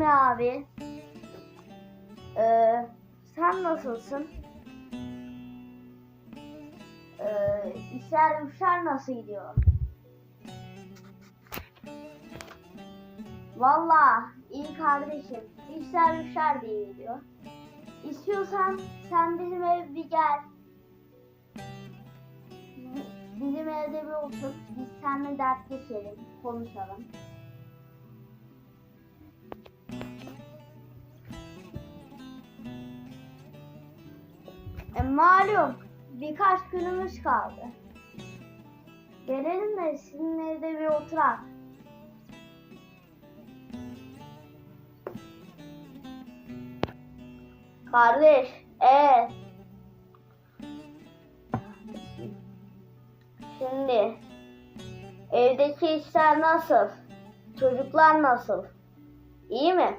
Ya abi. Ee, sen nasılsın? Ee, işler güçler nasıl gidiyor? Valla iyi kardeşim. İşler güçler de iyi gidiyor. İstiyorsan sen bizim eve bir gel. Bizim evde bir otur. Biz seninle dert geçelim. Konuşalım. E, malum birkaç günümüz kaldı. Gelelim de sizin evde bir oturak. Kardeş, ee. Şimdi evdeki işler nasıl? Çocuklar nasıl? İyi mi?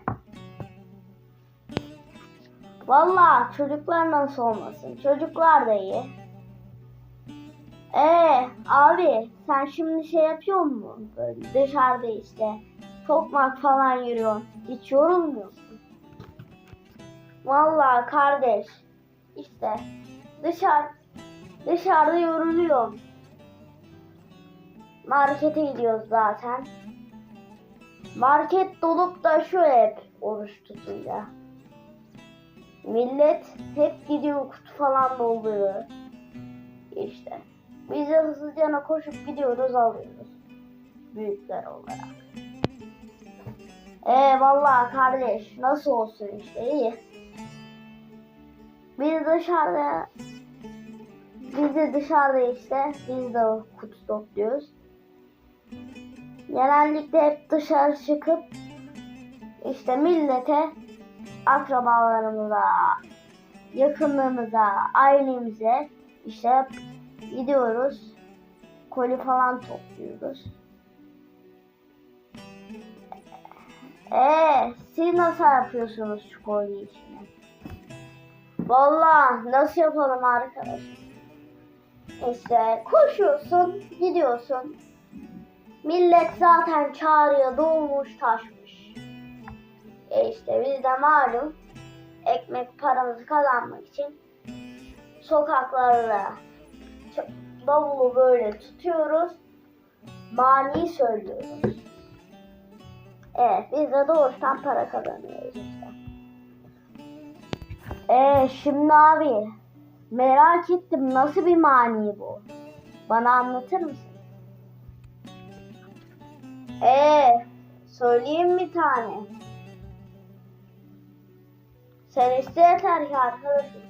Vallahi çocuklar nasıl olmasın? Çocuklar da iyi. Ee abi sen şimdi şey yapıyor musun? Böyle dışarıda işte tokmak falan yürüyorsun. Hiç yorulmuyorsun. Vallahi kardeş işte dışarı dışarıda yoruluyorum. Markete gidiyoruz zaten. Market dolup taşıyor hep oruç tutunca. Millet hep gidiyor kutu falan dolduruyor. İşte. Biz de hızlıca koşup gidiyoruz alıyoruz. Büyükler olarak. Ee vallahi kardeş nasıl olsun işte iyi. Biz dışarıda biz de dışarıda işte biz de kutu topluyoruz. Genellikle hep dışarı çıkıp işte millete akrabalarımıza, yakınlarımıza, ailemize işte gidiyoruz. Koli falan topluyoruz. Ee, siz nasıl yapıyorsunuz şu koli işini? Vallahi nasıl yapalım arkadaş? İşte koşuyorsun, gidiyorsun. Millet zaten çağırıyor, dolmuş taşmış. İşte biz de malum ekmek paramızı kazanmak için sokaklarda bavulu böyle tutuyoruz. Maniyi söylüyoruz. Evet biz de doğrudan para kazanıyoruz işte. Ee, şimdi abi merak ettim nasıl bir mani bu? Bana anlatır mısın? Ee, söyleyeyim bir tane. Sen iste yeter ki arkadaşım.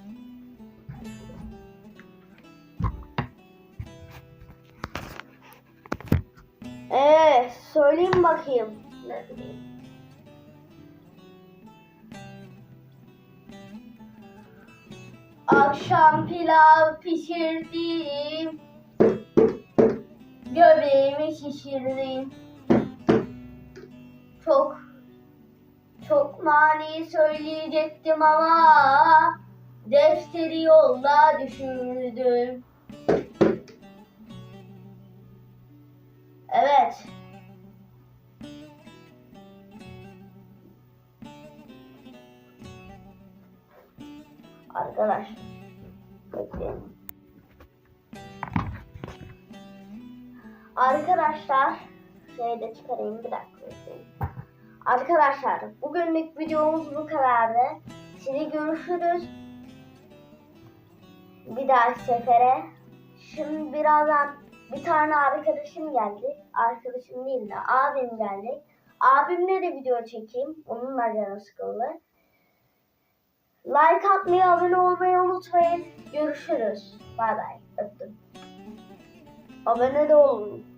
Ee, söyleyeyim bakayım. Akşam pilav pişirdim. Göbeğimi şişirdim. Çok çok mani söyleyecektim ama defteri yolda düşürdüm. Evet. Arkadaş. Bekleyin. Arkadaşlar şeyi de çıkarayım bir dakika. Arkadaşlar bugünlük videomuz bu kadardı. Şimdi görüşürüz. Bir dahaki sefere. Şimdi birazdan bir tane arkadaşım geldi. Arkadaşım değil de abim geldi. Abimle de video çekeyim. Onunla canı sıkıldı. Like atmayı, abone olmayı unutmayın. Görüşürüz. Bay bay. Öptüm. Abone de olun.